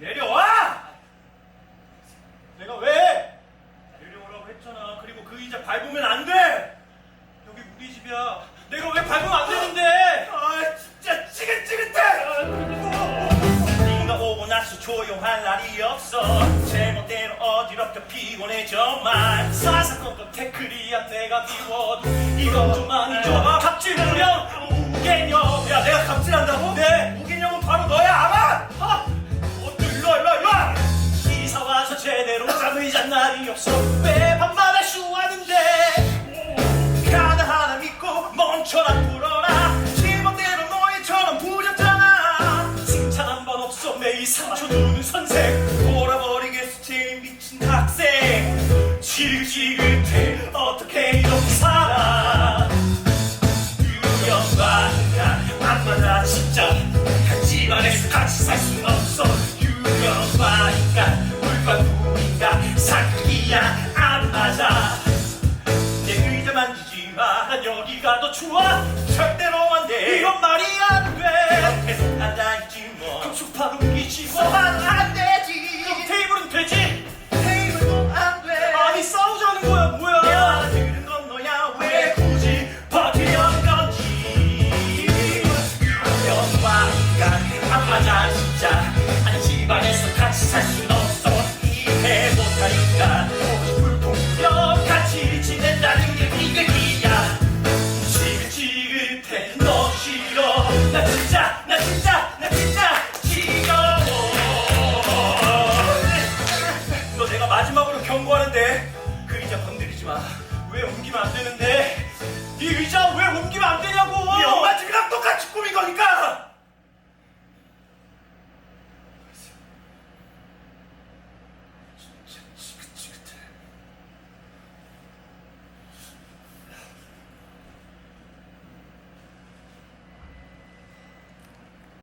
내려와! 내가 왜? 내려오라고 했잖아. 그리고 그 의자 밟으면 안 돼! 여기 우리 집이야. 내가 왜 밟으면 안 되는데? 아, 진짜 찌긋찌긋해! 네가 오고 나서 조용할 날이 없어. 제멋대로 어지럽게 피곤해져만. 사사건건 태클이야 내가 비워도 이건 좀아 날이 없어. 왜 밤마다 쇼하는데? 카드 하나 믿고 멈춰라 풀어라 제멋대로 너희처럼 부렸잖아 칭찬 한 번 없어 매일 상처 주는 선생. 돌아버리겠어 제일 미친 학생 지긋지긋해 어떻게 이렇게 살아? 유명한가 밤마다 진짜 한 집안에서 같이 살순 더 좋아. 절대로 안돼 이건 말이 안 돼. 계속 앉아있지 뭐 옮기지 소 너 싫어. 나 진짜 나 진짜 나 진짜 싫어. 너 내가 마지막으로 경고하는데 그 의자 건드리지 마왜 옮기면 안 되는데? 이 의자